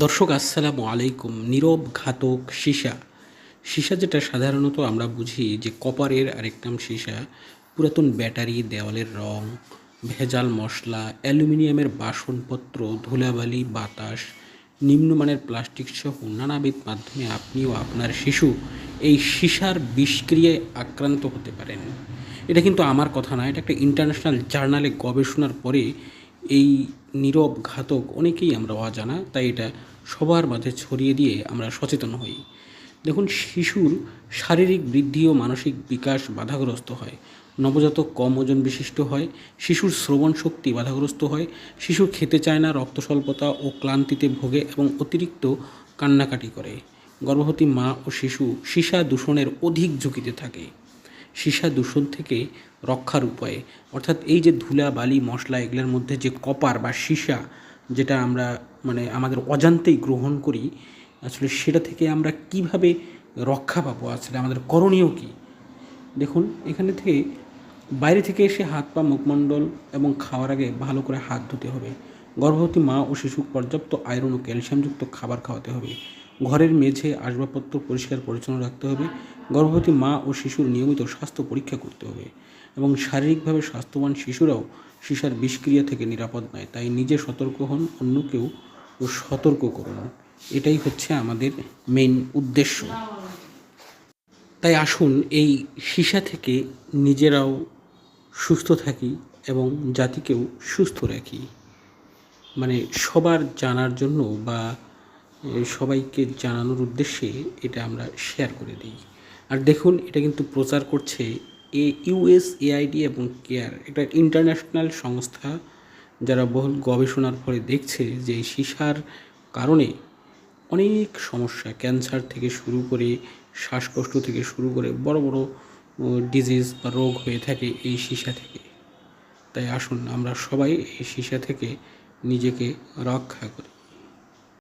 দর্শক, আসসালামু আলাইকুম। নীরব ঘাতক সীসা। সীসা যেটা সাধারণত আমরা বুঝি যে কপারের আরেক নাম সীসা। পুরাতন ব্যাটারি, দেওয়ালের রং, ভেজাল মশলা, অ্যালুমিনিয়ামের বাসনপত্র, ধুলাবালি, বাতাস, নিম্নমানের প্লাস্টিক সহ নানাবিধ মাধ্যমে আপনিও আপনার শিশু এই সীসার বিষক্রিয়ায় আক্রান্ত হতে পারেন। এটা কিন্তু আমার কথা না, এটা একটা ইন্টারন্যাশনাল জার্নালে গবেষণার পরে এই নীরব ঘাতক অনেকেই আমরা অজানা, তাই এটা সবার মাঝে ছড়িয়ে দিয়ে আমরা সচেতন হই। দেখুন, শিশুর শারীরিক বৃদ্ধি ও মানসিক বিকাশ বাধাগ্রস্ত হয়। নবজাতক কম ওজন বিশিষ্ট হয়, শিশুর শ্রবণ শক্তি বাধাগ্রস্ত হয়, শিশু খেতে চায় না, রক্ত স্বল্পতা ও ক্লান্তিতে ভোগে এবং অতিরিক্ত কান্নাকাটি করে। গর্ভবতী মা ও শিশু সীসা দূষণের অধিক ঝুঁকিতে থাকে। সীসা দূষণ থেকে রক্ষার উপায়ে। অর্থাৎ এই যে ধুলা, বালি, মশলা, এগুলোর মধ্যে যে কপার বা সীসা যেটা আমরা মানে আমাদের অজান্তেই গ্রহণ করি, আসলে সেটা থেকে আমরা কীভাবে রক্ষা পাবো? আসলে আমাদের করণীয় কী? দেখুন, এখানে থেকে বাইরে থেকে এসে হাত পা মুখমণ্ডল এবং খাওয়ার আগে ভালো করে হাত ধুতে হবে। গর্ভবতী মা ও শিশুকে পর্যাপ্ত আয়রন ও ক্যালসিয়ামযুক্ত খাবার খাওয়াতে হবে। ঘরের মেঝে আসবাবপত্র পরিষ্কার পরিচ্ছন্ন রাখতে হবে। গর্ভবতী মা ও শিশুর নিয়মিত স্বাস্থ্য পরীক্ষা করতে হবে এবং শারীরিকভাবে স্বাস্থ্যবান শিশুরাও সীসার বিষক্রিয়া থেকে নিরাপদ নয়, তাই নিজে সতর্ক হন অন্যকেও ও সতর্ক করুন। এটাই হচ্ছে আমাদের মেইন উদ্দেশ্য। তাই আসুন এই সীসা থেকে নিজেরাও সুস্থ থাকি এবং জাতিকেও সুস্থ রাখি। মানে সবার জানার জন্য বা সবাইকে জানানোর উদ্দেশ্যে এটা আমরা শেয়ার করে দিই। আর দেখুন, এটা কিন্তু প্রচার করছে এ ইউএস এআইডি এবং কেয়ার এটা ইন্টারন্যাশনাল সংস্থা যারা বহুল গবেষণার ফলে দেখছে যে সীসার কারণে অনেক সমস্যা, ক্যান্সার থেকে শুরু করে শ্বাসকষ্ট থেকে শুরু করে বড় বড় ডিজিজ বা রোগ হয়ে থাকে এই সীসা থেকে। তাই আসুন আমরা সবাই এই সীসা থেকে নিজেকে রক্ষা করি।